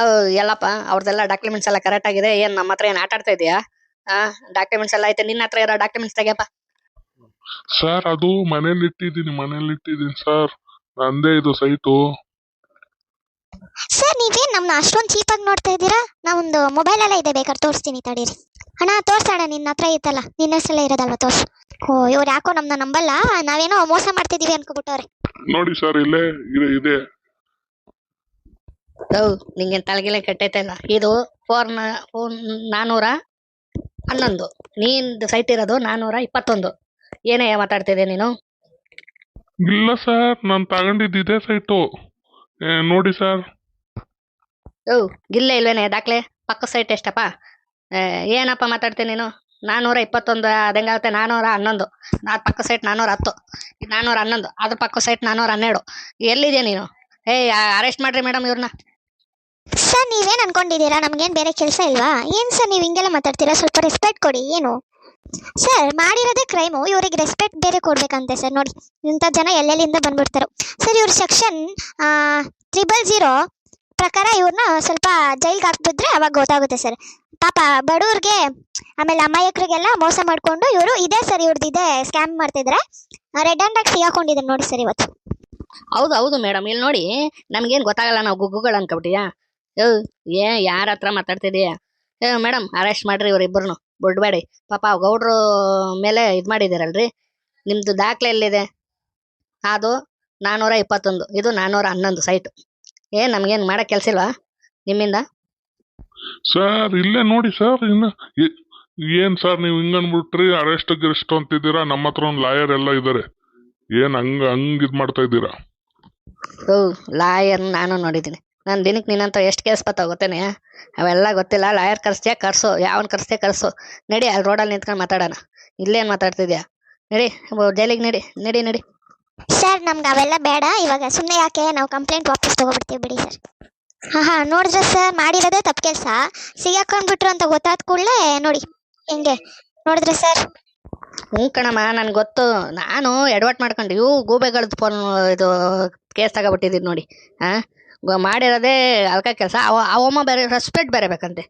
ಅವ್ ಎಲ್ಲಪ್ಪ ಅವ್ರದ್ದೆಲ್ಲ ಡಾಕ್ಯುಮೆಂಟ್ಸ್ ಎಲ್ಲ ಕರೆಕ್ಟ್ ಆಗಿದೆ. ಏನ್ ನಮ್ಮ ಹತ್ರ ಏನ್ ಆಟ ಆಡ್ತಾ ಇದೀಯಾ ಆ ಡಾಕ್ಯುಮೆಂಟ್ಸ್ ಎಲ್ಲ ಐತೆ. ನಿನ್ನ ಹತ್ರ ಇರೋ ಡಾಕ್ಯುಮೆಂಟ್ಸ್ ತೆಗಿಯಪ್ಪ. ಸರ್ ಅದು ಮನೇಲಿ ಇಟ್ಟಿದ್ದೀನಿ ಮನೇಲಿ ಇಟ್ಟಿದ್ದೀನಿ ಸರ್ ನಂದೇ ಇದು ಸೈಟು ಸರ್ ನೀವೇನ್ ನಮ್ನ ಅಷ್ಟೊಂದು ಚೀಪಾಗಿ ನೋಡ್ತಾ ಇದ್ದೀರಾ? ಒಂದು ಮೊಬೈಲ್ ಎಲ್ಲ ಇದೆ ಬೇಕಾದ್ರೆ ತೋರಿಸ್ತೀನಿ ತಡೀರಿ. ಅಣ್ಣ ತೋರ್ಸೋಣ ನಿನ್ನ ಹತ್ರ ಇತ್ತಲ್ಲ ನಿನ್ನ ಹೆಸರಲ್ಲೇ ಇರೋದಲ್ವ ತೋರ್ಸ್. ಓ ಇವ್ರು ಯಾಕೋ ನಮ್ನ ನಂಬಲ್ಲ? ನಾವೇನೋ ಮೋಸ ಮಾಡ್ತಿದೀವಿ ಅನ್ಕೋಬಿಟ್ಟವ್ರೆ. ನೋಡಿ ಸರ್ ಇಲ್ಲೇ ಇದೆ ಇದೆ. ಹೌ ನಿಂಗೇನ್ ತಲೆಗಿಲೆ ಕೆಟ್ಟೈತೆ ಇಲ್ಲ ಇದು ಫೋರ್ ಫೋನ್ ನಾನೂರ ಹನ್ನೊಂದು. ನೀನ್ ಸೈಟ್ ಇರೋದು ನಾನೂರ ಇಪ್ಪತ್ತೊಂದು. ಏನೇ ಮಾತಾಡ್ತಿದ್ದೆ ನೀನು? ಇಲ್ಲ ಸರ್ ನಾನು ತಗೊಂಡಿದ್ದು ಇದೇ ಸೈಟು ನೋಡಿ ಸರ್ ಓ ಗಿಲ್ಲೆ ಇಲ್ವೇನೆ ದಾಖಲೆ? ಪಕ್ಕ ಸೈಟ್ ಎಷ್ಟಪ್ಪ? ಏನಪ್ಪ ಮಾತಾಡ್ತೀನಿ ನೀನು? ನಾನೂರ ಇಪ್ಪತ್ತೊಂದು ಅದಂಗಾಗುತ್ತೆ ನಾನೂರ ಹನ್ನೊಂದು. ಅದು ಪಕ್ಕ ಸೈಟ್ ನಾನೂರ ಹತ್ತು. ನಾನ್ನೂರ ನಾನೂರ ಹನ್ನೊಂದು. ಅದ್ರ ಪಕ್ಕ ಸೈಟ್ ನಾನೂರ ಹನ್ನೆರಡು. ಎಲ್ಲಿದ್ಯಾ ನೀನು? ಏಯ್ ಅರೆಸ್ಟ್ ಮಾಡ್ರಿ ಮೇಡಮ್ ಇವ್ರನ್ನ. ಸರ್, ನೀವೇನ್ ಅನ್ಕೊಂಡಿದ್ದೀರಾ? ನಮ್ಗೇನ್ ಬೇರೆ ಕೆಲಸ ಇಲ್ವಾ? ಏನ್ ಸರ್, ನೀವು ಹಿಂಗೆಲ್ಲ ಮಾತಾಡ್ತೀರಾ? ಸ್ವಲ್ಪ ರೆಸ್ಪೆಕ್ಟ್ ಕೊಡಿ, ಏನು? ಸರ್, ಮಾಡಿರೋದೇ ಕ್ರೈಮು ಇವ್ರಿಗೆ ರೆಸ್ಪೆಕ್ಟ್ ಬೇರೆ ಕೊಡ್ಬೇಕಂತೆ ಸರ್, ನೋಡಿ. ಇಂಥ ಜನ ಎಲ್ಲೆಲ್ಲಿಂದ ಬಂದ್ಬಿಡ್ತಾರೆ. ಸರ್, ಇವ್ರ ಸೆಕ್ಷನ್ ತ್ರಿಬಲ್ ಜೀರೋ ಪ್ರಕಾರ ಇವ್ರನ್ನ ಸ್ವಲ್ಪ ಜೈಲ್ಗೆ ಹಾಕ್ಬಿಟ್ರೆ ಅವಾಗ ಗೊತ್ತಾಗುತ್ತೆ ಸರ್. ಪಾಪ ಬಡವ್ರಿಗೆ, ಆಮೇಲೆ ಅಮಾಯಕರಿಗೆಲ್ಲ ಮೋಸ ಮಾಡ್ಕೊಂಡು ಇವರು ಇದೇ ಸರ್ ಇವ್ರದ್ದು ಇದೇ ಸ್ಕ್ಯಾಮ್ ಮಾಡ್ತಿದ್ರೆ. ರೆಡ್ ಹ್ಯಾಂಡ್ ಆಗಿ ಸಿಗಾಕೊಂಡಿದ್ದಾರೆ ನೋಡಿ ಸರ್ ಇವತ್ತು. ಹೌದು ಹೌದು ಮೇಡಮ್ ಇಲ್ಲಿ ನೋಡಿ, ನಮ್ಗೇನ್ ಗೊತ್ತಾಗಲ್ಲ, ನಾವು ಗುಗ್ಗುಗಳು ಅನ್ಕೊಬಿಟ್ಟಿಯಾ? ಏ ಏ ಯಾರ ಹತ್ರ ಮಾತಾಡ್ತಿದೀಯ ಏ ಮೇಡಮ್ ಅರೆಸ್ಟ್ ಮಾಡ್ರಿ ಇವರಿಬ್ಬರನ್ನು ಬಿಡ್ಬೇಡಿ ಪಾಪ ಗೌಡ್ರು ಮೇಲೆ ಇದು ಮಾಡಿದಿರಲ್ರಿ? ನಿಮ್ದು ದಾಖಲೆ ಎಲ್ಲಿದೆ? ಅದು ನಾನ್ನೂರ ಇಪ್ಪತ್ತೊಂದು. ಇದು ನಾನ್ನೂರ ಹನ್ನೊಂದು ಸೈಟ್ ಏ ನಮ್ಗೇನ್ ಮಾಡೋ ಕೆಲಸ ಇಲ್ವಾ ನಿಮ್ಮಿಂದ? ಸರ್ ಇಲ್ಲೇ ನೋಡಿ ಸರ್ ಇನ್ನು ಏನ್ ಸರ್ ನೀವು ಹಿಂಗನ್ಬಿಟ್ರಿ ಅರೆಸ್ಟ್ ಗಿರೆಸ್ಟ್ ಅಂತಿದ್ದೀರಾ? ನಮ್ಮ ಹತ್ರ ಒಂದು ಲಾಯರ್ ಎಲ್ಲ ಇದ್ದಾರೆ ಏನ್ ಹಂಗ ಹಂಗ್ ಇದ್ ಮಾಡ್ತಾ ಇದ್ದೀರಾ? ಓ ಲಾಯರ್ ನಾನು ನೋಡಿದ್ದೀನಿ. ನಾನು ದಿನಕ್ಕೆ ನಿನ್ನಂತ ಎಷ್ಟು ಕೇಸ್ ಬರ್ತಾವ ಗೊತ್ತೇನೆ ಅವೆಲ್ಲ ಗೊತ್ತಿಲ್ಲ ಲಾಯರ್ ಕರ್ಸ್ತೀಯ ಕರ್ಸು ಯಾವನ್ ಕರ್ಸ್ತೀಯ ಕರ್ಸು. ನಡಿ ಅಲ್ಲಿ ರೋಡಲ್ಲಿ ನಿಂತ್ಕೊಂಡು ಮಾತಾಡೋಣ. ಇಲ್ಲೇನು ಮಾತಾಡ್ತಿದ್ಯಾ? ನಡಿ ಜೈಲಿಗೆ ನಡಿ ನಡಿ ನಡಿ. ಸರ್ ನಮ್ಗೆ ಅವೆಲ್ಲ ಬೇಡ. ಇವಾಗ ಸುಮ್ಮನೆ ಯಾಕೆ? ನಾವು ಕಂಪ್ಲೇಂಟ್ ವಾಪಸ್ ತೊಗೊಬಿಡ್ತೀವಿ ಬಿಡಿ ಸರ್. ಹಾಂ ಹಾಂ ನೋಡಿದ್ರೆ ಸರ್ ಮಾಡಿರೋದೇ ತಪ್ಪು ಕೆಲಸ. ಸಿಗಾಕೊಂಡ್ಬಿಟ್ರು ಅಂತ ಗೊತ್ತಾದ ಕೂಡಲೇ ನೋಡಿ ಹೆಂಗೆ? ನೋಡಿದ್ರೆ ಸರ್. ಹ್ಞೂ ಕಣಮ್ಮ ನನ್ಗೆ ಗೊತ್ತು. ನಾನು ಎಡವಟ್ ಮಾಡ್ಕೊಂಡು ಇವು ಗೂಬೆಗಳದ್ದು ಫೋನ್ ಇದು ಕೇಸ್ ತಗೊಬಿಟ್ಟಿದ್ದೀನಿ ನೋಡಿ. ಹಾಂ? ಮಾಡಿರೋದೇ ಅಲ್ಕ ಕೆಲಸ. ಅವ ಅವಮ್ಮ ಬೇರೆ ರೆಸ್ಪೆಕ್ಟ್ ಬೇರೆ ಬೇಕಂತೆ.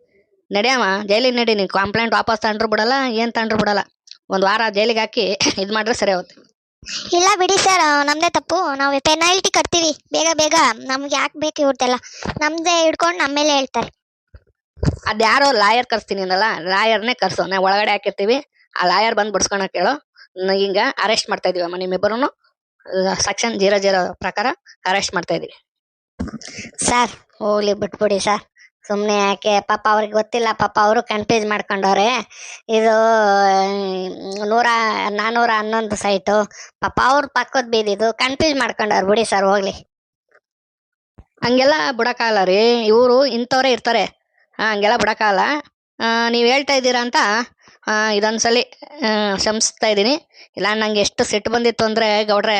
ನಡೆಯಮ್ಮ ಜೈಲಿಗೆ ನಡಿ ನೀನು ಕಂಪ್ಲೇಂಟ್ ವಾಪಸ್ ತಂಡ್ರು ಬಿಡಲ್ಲ ಏನು ತಂಡ್ರು ಬಿಡಲ್ಲ. ಒಂದು ವಾರ ಜೈಲಿಗೆ ಹಾಕಿ ಇದು ಮಾಡಿದ್ರೆ ಸರಿ ಹೋಗುತ್ತೆ ಇಲ್ಲ ಬಿಡಿ ಸರ್ ನಮ್ದೇ ತಪ್ಪು. ನಾವು ಪೆನಾಲ್ಟಿ ಕಟ್ತೀವಿ. ಬೇಗ ಬೇಗ. ನಮ್ಗೆ ಯಾಕೆ ಬೇಕು ಇವ್ರದ್ದೆಲ್ಲ ನಮ್ದೇ ಹಿಡ್ಕೊಂಡು ನಮ್ಮ ಮೇಲೆ ಹೇಳ್ತಾರೆ. ಅದ್ಯಾರೋ ಲಾಯರ್ ಕರ್ಸ್ತೀನಿ ಅಂದಲ್ಲ ಲಾಯರ್ನೇ ಕರ್ಸು. ನಾವು ಒಳಗಡೆ ಹಾಕಿರ್ತೀವಿ. ಆ ಲಾಯರ್ ಬಂದು ಬಿಡ್ಸ್ಕೊಳಕ್ ಕೇಳೋ ಹಿಂಗ ಅರೆಸ್ಟ್ ಮಾಡ್ತಾ ಇದೀವಮ್ಮ ನಿಮ್ಮಿಬ್ಬರೂ ಸೆಕ್ಷನ್ ಜೀರೋ ಜೀರೋ ಪ್ರಕಾರ ಅರೆಸ್ಟ್ ಮಾಡ್ತಾ ಇದೀವಿ. ಸರ್ ಹೋಗ್ಲಿ, ಬಿಟ್ಬಿಡಿ ಸರ್ ಸುಮ್ಮನೆ ಯಾಕೆ, ಪಾಪ ಅವ್ರಿಗೆ ಗೊತ್ತಿಲ್ಲ, ಪಾಪ ಅವರು ಕನ್ಫ್ಯೂಸ್ ಮಾಡ್ಕೊಂಡವ್ರೆ. ಇದು ನೂರ ನಾನ್ನೂರ ಹನ್ನೊಂದು ಸೈಟು ಪಾಪ ಅವ್ರ ಪಕ್ಕದ ಬೀದಿದು ಕನ್ಫ್ಯೂಸ್ ಮಾಡ್ಕೊಂಡವ್ರು. ಬಿಡಿ ಸರ್ ಹೋಗ್ಲಿ. ಹಂಗೆಲ್ಲ ಬಿಡೋಕ್ಕಾಗಲ್ಲ ರೀ. ಇವರು ಇಂಥವ್ರೇ ಇರ್ತಾರೆ. ಹಂಗೆಲ್ಲ ಬಿಡೋಕ್ಕಾಗಲ್ಲ ನೀವು ಹೇಳ್ತಾ ಇದ್ದೀರಾ ಅಂತ ಇದೊಂದು ಇದೊಂದ್ಸಲಿ ಕ್ಷಮಿಸ್ತಾ ಇದ್ದೀನಿ. ಇಲ್ಲ, ನಂಗೆ ಎಷ್ಟು ಸಿಟ್ಟು ಬಂದಿತ್ತು ಅಂದರೆ ಗೌಡ್ರೆ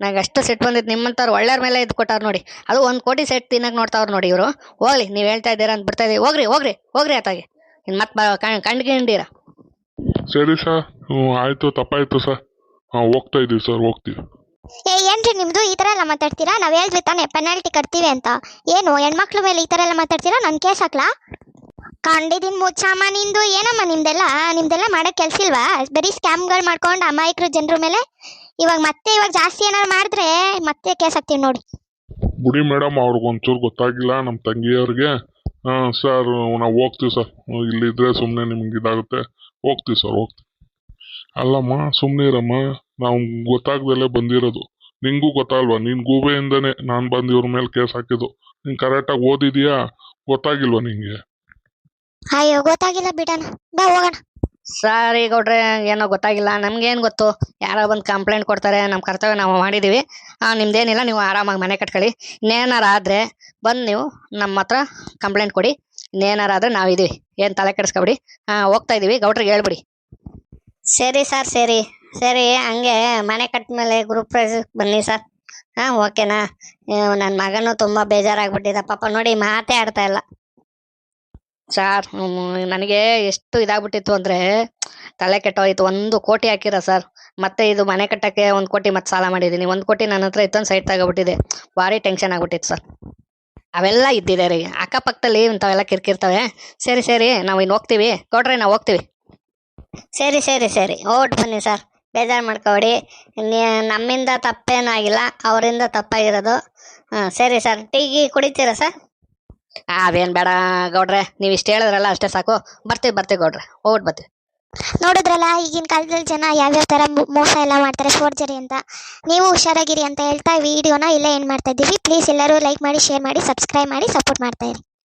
ನಂಗೆ ಅಷ್ಟು ಸೆಟ್ ಬಂದಿತ್ತು ನಿಮ್ಮಂಥವ್ರು ಒಳ್ಳೆಯವ್ರ ಮೇಲೆ ಇದು ಕೊಟ್ಟಾರ ನೋಡಿ. ಅದು ಒಂದು ಕೋಟಿ ಸೆಟ್ ತಿನ್ನಕ್ ನೋಡ್ತಾವ್ರು ನೋಡಿ ಇವರು. ಹೋಗ್ಲಿ ನೀವು ಹೇಳ್ತಾ ಇದ್ದೀರಾ ಅಂತ ಬಿಡ್ತಾ ಇದೀವಿ. ಹೋಗ್ರಿ ಹೋಗ್ರಿ ಹೋಗ್ರಿ ಆತಾಗೆ. ಇನ್ನು ಮತ್ತೆ ಕಂಡ್ಕೊಂಡಿರ. ಸರಿ ಸರ್. ಹ್ಞೂ ಆಯ್ತು ತಪ್ಪಾಯಿತು ಸರ್. ಹಾಂ ಹೋಗ್ತಾ ಇದ್ದೀವಿ ಸರ್ ಹೋಗ್ತೀವಿ. ಏ ಏನ್ರಿ ನಿಮ್ದು ಈ ತರ ಎಲ್ಲ ಮಾತಾಡ್ತೀರಾ? ನಾವ್ ಹೇಳಿದ್ವಿ ತಾನೆ ಪೆನಾಲ್ಟಿ ಕಟ್ತೀವಿ ಅಂತ. ಏನು ಹೆಣ್ಮಕ್ಳ ಮೇಲೆ ಈ ತರ ಎಲ್ಲ ಮಾತಾಡ್ತೀರಾ? ನನ್ ಕೇಸ್ ಹಾಕ್ಲಾ? ಕಂಡಿದಿನ್ ಮುಚ್ಚಾಮ ನಿಂದು. ಏನಮ್ಮ ನಿಮ್ದೆಲ್ಲ? ನಿಮ್ದೆಲ್ಲ ಮಾಡಕ್ ಕೆಲ್ಸ ಇಲ್ವಾ ಬರೀ ಸ್ಕ್ಯಾಮ್ಗಳು ಮಾಡ್ಕೊಂಡು ಅಮಾಯಕರು ಜನರ ಮೇಲೆ? ಇವಾಗ ಮತ್ತೆ ಇವಾಗ ಜಾಸ್ತಿ ಏನಾದ್ರು ಮಾಡಿದ್ರೆ ಮತ್ತೆ ಕೇಸ್ ಹಾಕ್ತೀವಿ ನೋಡಿ. ಬಿಡಿ ಮೇಡಮ್ ಅವ್ರಿಗೊಂಚೂರು ಗೊತ್ತಾಗಿಲ್ಲ ನಮ್ಮ ತಂಗಿಯವ್ರಿಗೆ. ಹಾಂ ಸರ್ ನಾವು ಹೋಗ್ತೀವಿ ಸರ್ ಇಲ್ಲಿದ್ರೆ ಸುಮ್ಮನೆ ನಿಮ್ಗೆ ಇದಾಗುತ್ತೆ. ಹೋಗ್ತೀವಿ ಸರ್ ಹೋಗ್ತೀವಿ. ಅಲ್ಲಮ್ಮ ಸುಮ್ಮನೆ ಇರಮ್ಮ. ನಾವು ಗೊತ್ತಾಗ್ದಲ್ಲೇ ಬಂದಿರೋದು. ನಿಂಗೂ ಗೊತ್ತಾಗಲ್ವಾ ನಿನ್ ಗೂಬೆಯಿಂದನೇ ನಾನು ಬಂದು ಇವ್ರ ಮೇಲೆ ಕೇಸ್ ಹಾಕಿದ್ದು. ನೀನು ಕರೆಕ್ಟಾಗಿ ಓದಿದೀಯಾ? ಗೊತ್ತಾಗಿಲ್ವಾ ನಿಂಗೆ? ಅಯ್ಯೋ ಗೊತ್ತಾಗಿಲ್ಲ ಬಿಡಣ. ಬಾ ಹೋಗೋಣ. ಸಾರಿ ಗೌಡ್ರೆ, ಏನೋ ಗೊತ್ತಾಗಿಲ್ಲ. ನಮ್ಗೇನು ಗೊತ್ತು? ಯಾರೋ ಬಂದು ಕಂಪ್ಲೇಂಟ್ ಕೊಡ್ತಾರೆ. ನಮ್ಮ ಕರ್ತವ್ಯ ನಾವು ಮಾಡಿದ್ದೀವಿ ನಿಮ್ದೇನಿಲ್ಲ, ನೀವು ಆರಾಮಾಗಿ ಮನೆ ಕಟ್ಕೊಳ್ಳಿ. ಇನ್ನೇನಾರ ಆದರೆ ಬಂದು ನೀವು ನಮ್ಮ ಹತ್ರ ಕಂಪ್ಲೇಂಟ್ ಕೊಡಿ. ಇನ್ನೇನಾರ ಆದರೆ ಇದೀವಿ. ಏನು ತಲೆ ಕೆಡಿಸ್ಕೊಬಿಡಿ. ಹಾಂ ಹೋಗ್ತಾ ಇದ್ದೀವಿ ಗೌಡ್ರಿಗೆ ಹೇಳ್ಬಿಡಿ. ಸರಿ ಸರ್, ಸರಿ. ಸರಿ, ಹಂಗೆ ಮನೆ ಕಟ್ಟ ಮೇಲೆ ಗ್ರೂಪ್ ಪ್ರೈಸ್ ಬನ್ನಿ ಸರ್. ಹಾಂ ಓಕೆನಾ? ನನ್ನ ಮಗನೂ ತುಂಬ ಬೇಜಾರಾಗ್ಬಿಟ್ಟಿದೆ. ಪಾಪ ನೋಡಿ ಮಾತೇ ಆಡ್ತಾ ಇಲ್ಲ. ಸರ್ ನನಗೆ ಎಷ್ಟು ಇದಾಗ್ಬಿಟ್ಟಿತ್ತು ಅಂದ್ರೆ ತಲೆ ಕೆಟ್ಟೋಯ್ತು. ಒಂದು ಕೋಟಿ ಹಾಕಿರ ಸರ್. ಮತ್ತೆ ಇದು ಮನೆ ಕಟ್ಟಕ್ಕೆ ಒಂದು ಕೋಟಿ ಮತ್ತೆ ಸಾಲ ಮಾಡಿದ್ದೀನಿ. ಒಂದು ಕೋಟಿ ನನ್ನ ಹತ್ರ ಇತ್ತೊಂದು ಸೈಟ್ ತಗೋಬಿಟ್ಟಿದೆ. ಭಾರಿ ಟೆನ್ಷನ್ ಆಗ್ಬಿಟ್ಟಿತ್ತು ಸರ್. ಅವೆಲ್ಲ ಇದ್ದಿದೆ ರೀ. ಅಕ್ಕಪಕ್ಕದಲ್ಲಿ ಇಂಥವೆಲ್ಲ ಕಿರ್ಕಿರ್ತವೆ. ಸರಿ ಸರಿ, ನಾವು ಇನ್ನು ಹೋಗ್ತೀವಿ. ಕೊಡ್ರಿ ನಾವು ಹೋಗ್ತೀವಿ. ಸರಿ ಸರಿ ಸರಿ. ಓಟ್ ಬನ್ನಿ ಸರ್. ಬೇಜಾರು ಮಾಡ್ಕೊಬೇಡಿ. ನಮ್ಮಿಂದ ತಪ್ಪೇನಾಗಿಲ್ಲ. ಅವರಿಂದ ತಪ್ಪಾಗಿರೋದು. ಹಾಂ ಸರಿ ಸರ್. ಟೀ, ಗೀ ಕುಡಿತೀರಾ ಸರ್? ಅದೇನು ಬೇಡ ಗೌಡ್ರೆ, ನೀವು ಇಷ್ಟು ಹೇಳಿದ್ರಲ್ಲ ಅಷ್ಟೇ ಸಾಕು. ಬರ್ತೀವಿ ಬರ್ತೀವಿ ಗೌಡ್ರೆ. ಹೋಗ್ಬಿಟ್ಟು ಬರ್ತೀವಿ. ನೋಡಿದ್ರಲ್ಲ, ಈಗಿನ ಕಾಲದಲ್ಲಿ ಜನ ಯಾವ್ಯಾವ ಮೊ- ಮೋಸ ಎಲ್ಲ ಮಾಡ್ತಾರೆ ಫೋರ್ಜರಿ ಅಂತ. ನೀವು ಹುಷಾರಾಗಿರಿ ಅಂತ ಹೇಳ್ತಾ ವಿಡಿಯೋನ ಇಲ್ಲೇ ಏನು ಮಾಡ್ತಾ ಇದ್ದೀವಿ. ಪ್ಲೀಸ್ ಎಲ್ಲರೂ ಲೈಕ್ ಮಾಡಿ ಶೇರ್ ಮಾಡಿ ಸಬ್ಸ್ಕ್ರೈಬ್ ಮಾಡಿ ಸಪೋರ್ಟ್ ಮಾಡ್ತಾ ಇರಿ.